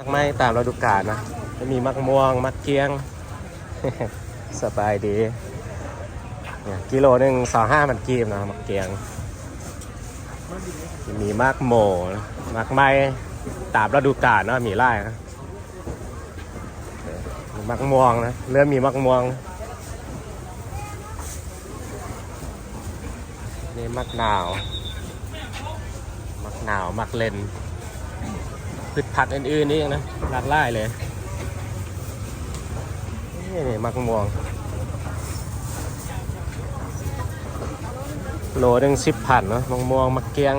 มักไม้ตามฤดูกาลนะจะมีมักม่วง มักเกียง สบายดีเนี่ยกิโลหนึ่งสองห้ามันกีบนะมักเกียง มีมักโมนะมักไม้ตามฤดูกาลนะมีไร่นะมักม่วงนะเริ่มมีมักม่วงนี่มักหนาว มักหนาว มักเลน ผักอื่นๆนี่เองนะหลากหลายเลยนี่นี่มักม่วงโลหนึ่งสิบพันเนาะมักม่วงมักเกียง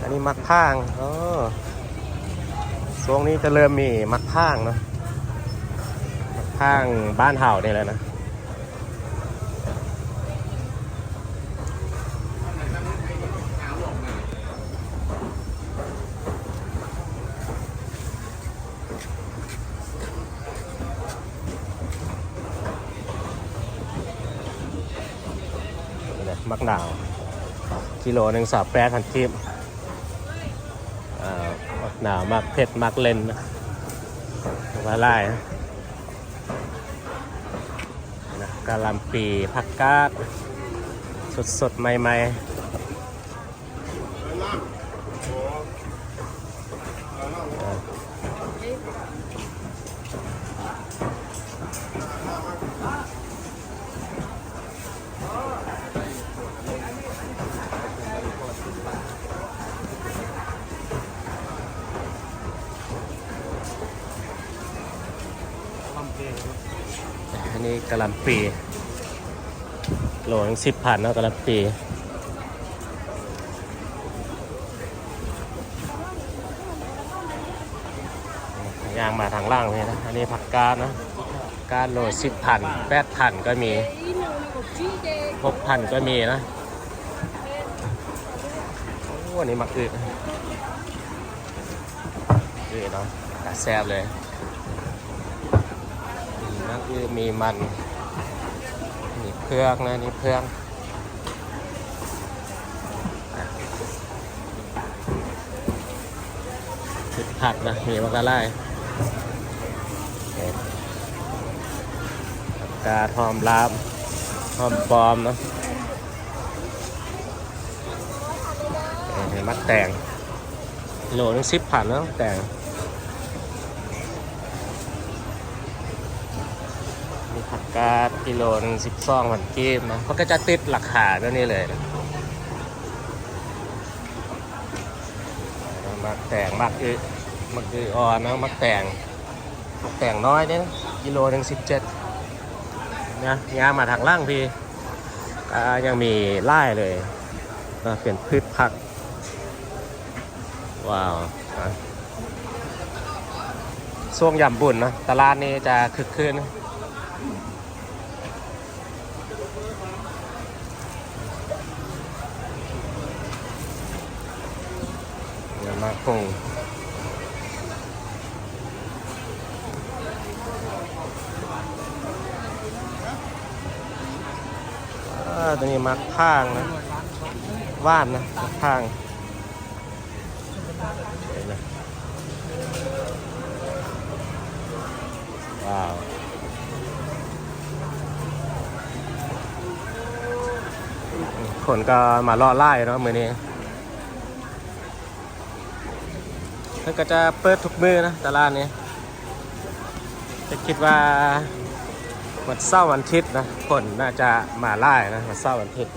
อันนี้มักพ่างอ๋อช่วงนี้จะเริ่มมีมักพ่างเนาะมักพ่างบ้านเห่าเนี่ยแหละนะ มักหนาว กิโลหนึ่งสามแปดพันกีบอ่ามักหนาวมักเผ็ดมักเลนนะมาไล่นะกะหลำปีผักกาดสดๆ ใหม่ ๆ กะหลำปีโลหนึ่งสิบพันเนาะกะหลำปีย่างมาทางล่างนี่นะ อันนี้ผักกาดนะกาดโลสิบพันแปดพันก็มีหกพันก็มีนะโอ้อันนี้มักอึอึเนาะแซ่บเลย มีมักอึมีมันมีเพือกนะนี่เพือกผิดผักนะมีมะกะไล่กาหอมลาบหอมปอมเนาะเออนี่มักแต่งโลนึงสิบพันเนาะแตง ผักกาดกิโลนึงสิบสองพันกีบนะเขาก็จะติดราคาตัวนี้เลยนะมักแต่งมักอึมักอึอ่อนนะมักแต่งมักแต่งน้อยเนี่ยนกิโลหนึ่งสิบเจ็ดนะยางมาทางล่างพี่ก็ยังมีไล่เลยนะเป็นพืชผัก ว้าวช่วงยำบุญนะตลาดนี้จะคึกคืนนะเดี๋ยว มาคงตัวนี้มักข้างนะว่านนะมักข้างนะว้าวคนก็มาล่อไล่เนาะมือนี้ มันก็จะเปิดทุกมือนะตลาดนี้จะคิดว่าวันเสาร์วันอาทิตย์นะคนน่าจะมาไล่นะวันเสาร์วันอาทิตย์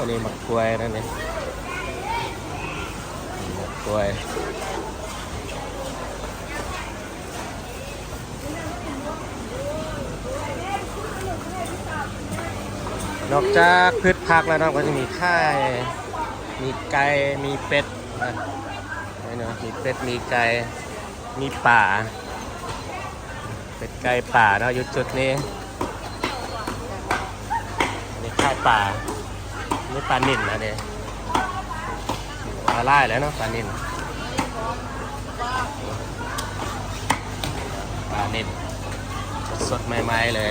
อันนี้มั กล้วยนั่นเองมักกล้วยนอกจากพืชผักแล้วเนาะก็จะมีข้ายมีไก่มีเป็ดนะนี่เนาะมีเป็ดมีไก่มีป่า เป็ดไก่ป่าเนาะอยู่จุดนี้ปลา นี่ปลานิ่นนะเนี่ยปลาไล่แล้วเนาะปลานิ่นปลานิ่นสดใหม่ๆเลย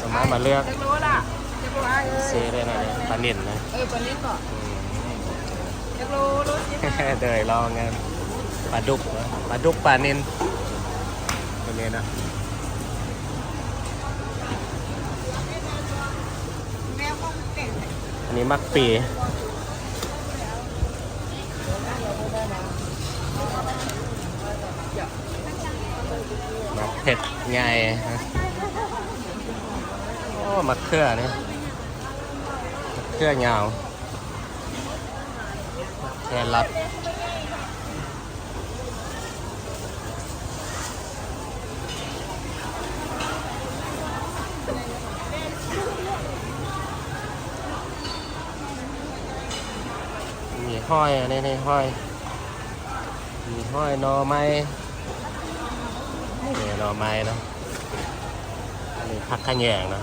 สมมติมาเลือกจะรู้ล่ะจะรู้ว่าเซื้อได้นะเนี่ยปลานิ่นนะเออปลาลิ้นก่อนจะรู้รู้สิเดยลองงานปลาดุกปลาดุกปลานิ่นตัวนี้นะ แมวคงเก่ง อันนี้มักปีมักเผ็ดไงโอ้มักเครือนี่มักเครือยาวแครอท มีห้อยอันนี้นี่ห้อยมีห้อยนอไม้นี่นอไม้เนาะอันนี้ผักขะแยงเนาะ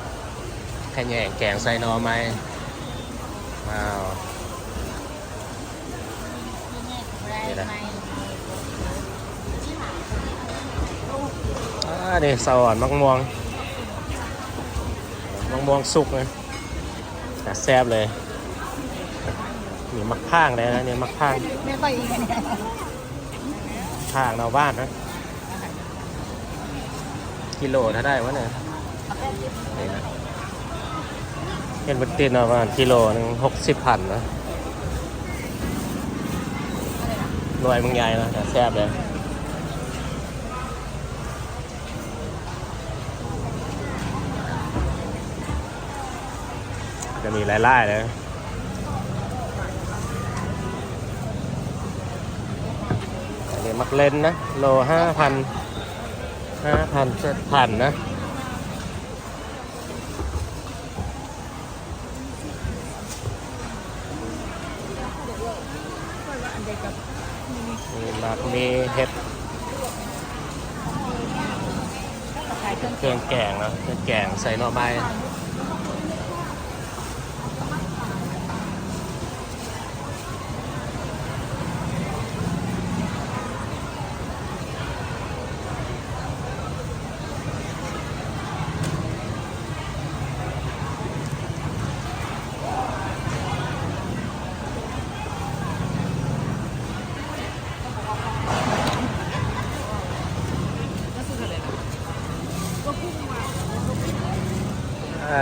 ขะแยงแกงใส่นอไม้ว้าวนี่แหละอ่านี่สวรรค์มักม่วงมักม่วงสุกเลยแต่แซ่บเลย มีมักข้างเลยนะเนี่ยมักข้างแม่ไปอีกเนี่ยข้างเราบ้านนะ กิโลถ้าได้วะเนี่ยนี่นะเห็นบันติดเนาะประมาณกิโลหนึ่งหกสิบพันนะหน่วยมึงใหญ่นะแต่แซ่บเลยจะมีไล่ๆเลยอันนี้ มักเลนนะ โลห้าพันห้าพันเจ็ดพันนะมีมักมีเห็ดเครื่องแกงนะเครื่องแกงใส่หน่อไม้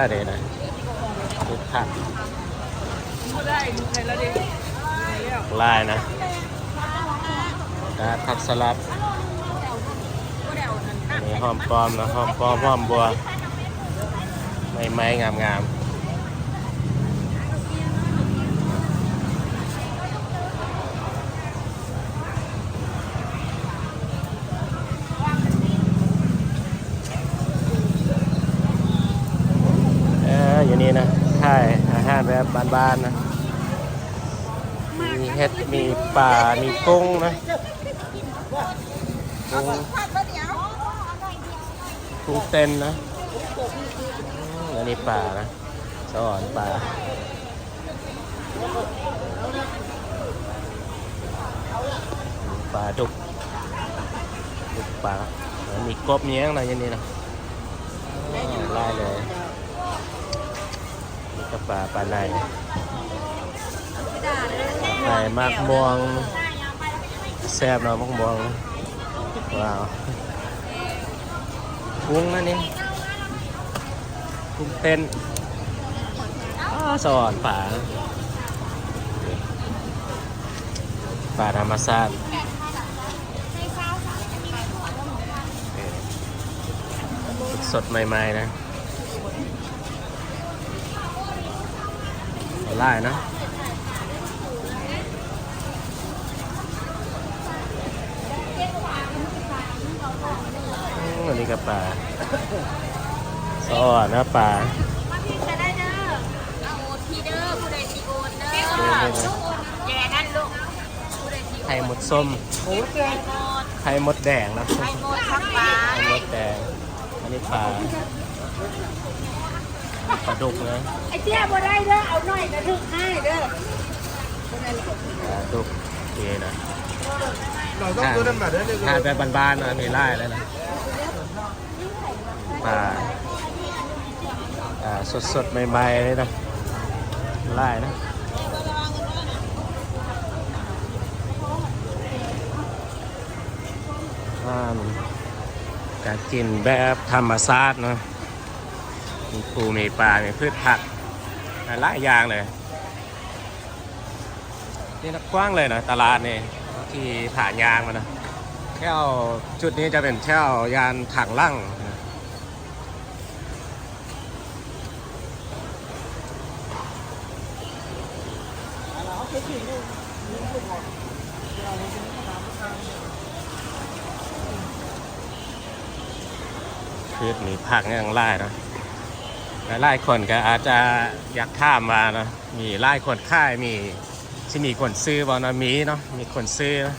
เดี๋ยวนะทุกผักไม่ได้ใครแล้วดิลายนะดาผักสลัดมีหอมปลอมนะหอมปลอมหอมบัว ไม้ไม้งามง อยู่นี่นะค่ายอาหารแบบบ้านๆนะ มีเห็ด มีปลามีกุ้งนะกุ้งกุ้งเต้นนะอันนี้ปลานะสอนปลาปลาดุกดุกปลา มีกบเนี้ยงอะไรอย่างนี้นะไล่เลย นี่ก็ปลาปลาในในมากม่วงแซ่บเนาะมากม่วงว้าวกุ้งนั่นนี่กุ้งเต้นอ้าวสอนป่าป่าธรรมชาติสดๆใหม่ ๆ นะ ไล่นะอืมอันนี้ก็ป่าสอนนะป่ามาพี่จะได้เด้อเอาโอทีเด้อผู้ใดทีโอนเด้อเด้อเด้อเด้อแย่นั่นลูกผู้ใดทีโอนไข่หมดส้มโอ้แกงหมดไข่หมดแดงนะไข่หมดทั้งปลาไข่หมดแดงอันนี้ปลา ปลาดุกนะไอ้เตี้ยบ่ได้เด้อเอาหน่อยกระถึกให้เด้อปลาดุกเยนะเราต้องดูน้ำหนักด้วยเลยทานแบบบ้านๆนะมีไล่แล้วนะปลาอ่าสดๆใหม่ๆเลยนะไล่นะอ่าการกินแบบธรรมชาติเนาะ มีปูมีปลา มีพืชผักหลายอย่างเลย นี่นะกว้างเลยนะตลาดนี่ที่ผ่านยางมานะแค่เอาจุดนี้จะเป็นแค่เอายานถังลั่งนะคือมีผักอย่างไล่นะ หลายคนก็อาจจะอยากข้ามมานะมีไล่คนค่ายมีที่มีคนซื้อบอนะมีเนาะมีคนซื้อนะ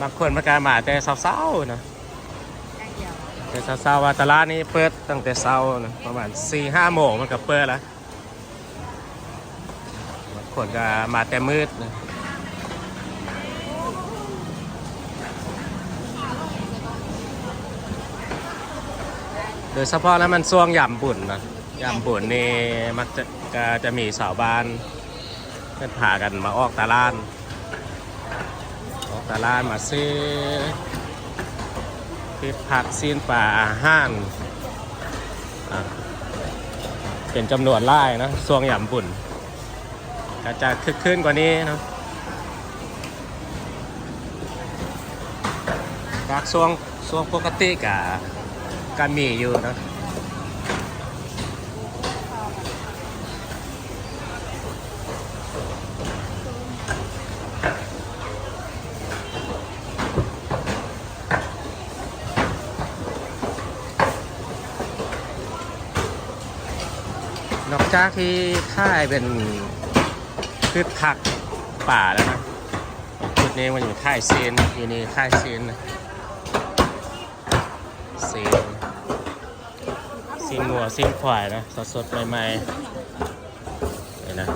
บางคนมาการมาแต่เช้าๆนะแต่เช้าๆว่าตลาดนี้เปิดตั้งแต่เช้านะประมาณ4ี่ห้าโมงมันก็เปิดแล้วบางคนก็มาแต่มืดนะ ดยเฉพาะแล้วมันช่วงยำบุญนะยำบุญนี่มักจะก็จะมีสาวบ้านเพื่อนพากันมาออกตลาดออกตลาดมาซื้อพืชผักซีนป่าอาหารอะเป็นจำนวนไล่นะช่วงหยำบุญก็จะคึกคืนกว่านี้นะจากช่วงช่วงปกติกะ ก็มีอยู่นะนอกจากที่ค่ายเป็นพืชผักป่าแล้วนะจุดนี้มันอยู่ค่ายเซนอยู่ในค่ายเซนนะเซนซิง หัวซิงควายนะ สดๆ ใหม่ๆนี่นะ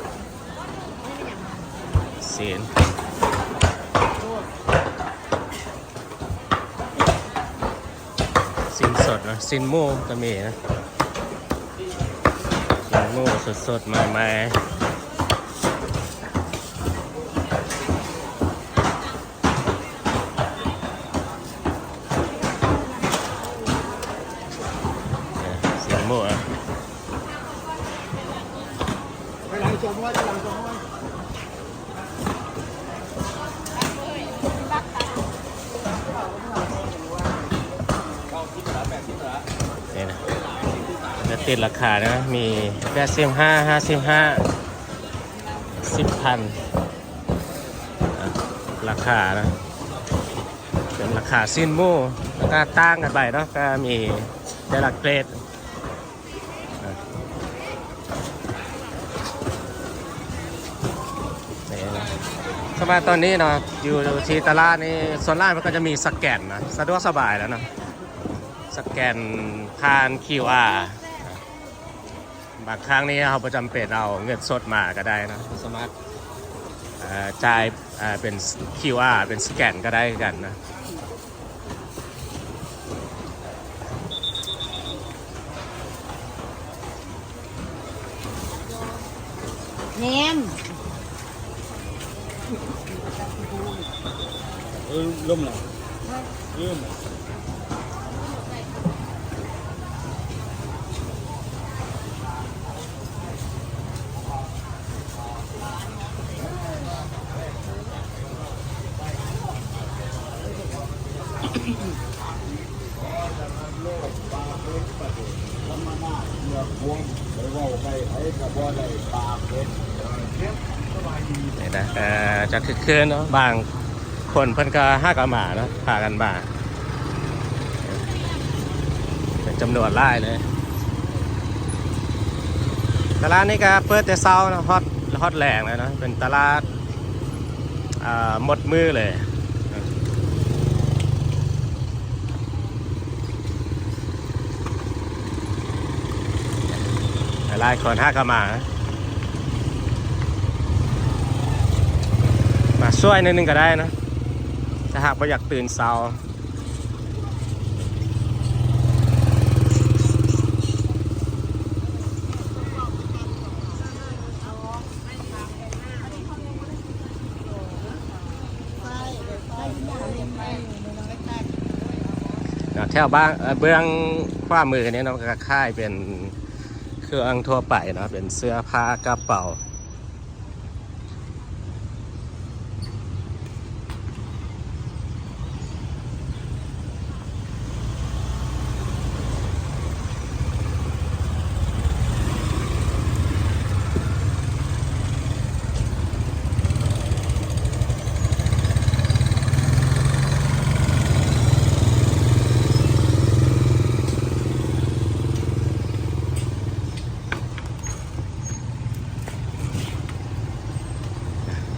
เสียนสินสดนะซินโม่ก็มีนะสินโม่สดๆ ใหม่ๆเนี่ยเสียงหมูอะ ไปหลังจมว่าจะหลังจมว่า นี่นะจะ ติดราคานะ มีแปดสิบห้าห้าสิบห้าสิบพันราคานะเป็นราคาสิ้นมู่แล้วก็ตั้งกันไปเนาะก็มีแต่ละเกรดอะนี่นะสมัยตอนนี้เนาะอยู่ที่ตลาดนี่ส่วนล่างมันก็จะมีสแกนนะ สะดวกสบายแล้วเนาะสแกนผ่าน QR บางครั้งนี้เราประจำเป็นเอาเงินสดมาก็ได้นะสามารถเอ่อจ่ายเอ่อเป็น QR เป็นสแกนก็ได้กันนะเนมเออล่มหรอล่ม นี่นะเอ่อจะ คึกคืนเนาะบางคนเพิ่นก็ห้ากนมาเนาะพากันมาเป็นจำนวนไล่เลยตลาดนี้ก็เปิดแต่เช้านะฮอตฮอตแรงเลยนะเป็นตลาดหมดมือเลยหลายคนห้าก็มา มาช่วยนิดนึงก็ได้นะถ้าหากว่าอยากตื่นเช้าแถวบ้านเบื้องขวามือเนี่ยเนาะก็ค่ายเป็นเครื่องทั่วไปเนาะเป็นเสื้อผ้ากระเป๋า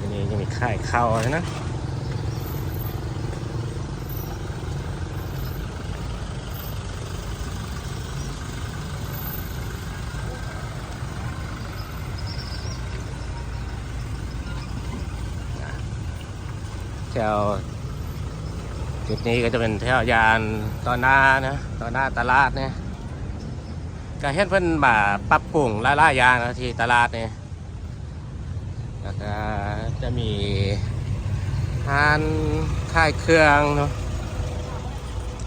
อันนี้ยังมีค่ายเขาเลยนะ แถวจุดนี้ก็จะเป็นแถวยานตอนหน้านะตอนหน้าตลาดเนี่ยก็เห็นเพิ่นมาปรับปรุงหลายๆอย่างนะที่ตลาดเนี่ยแล้วก็ จะมีห้านค่ายเครื่องเนาะ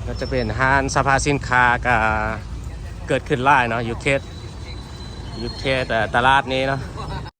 ก็จะเป็นห้านสภาสินค้าก็เกิดขึ้นไล่เนาะอยู่เขตอยู่เขตเอ่อตลาดนี้เนาะ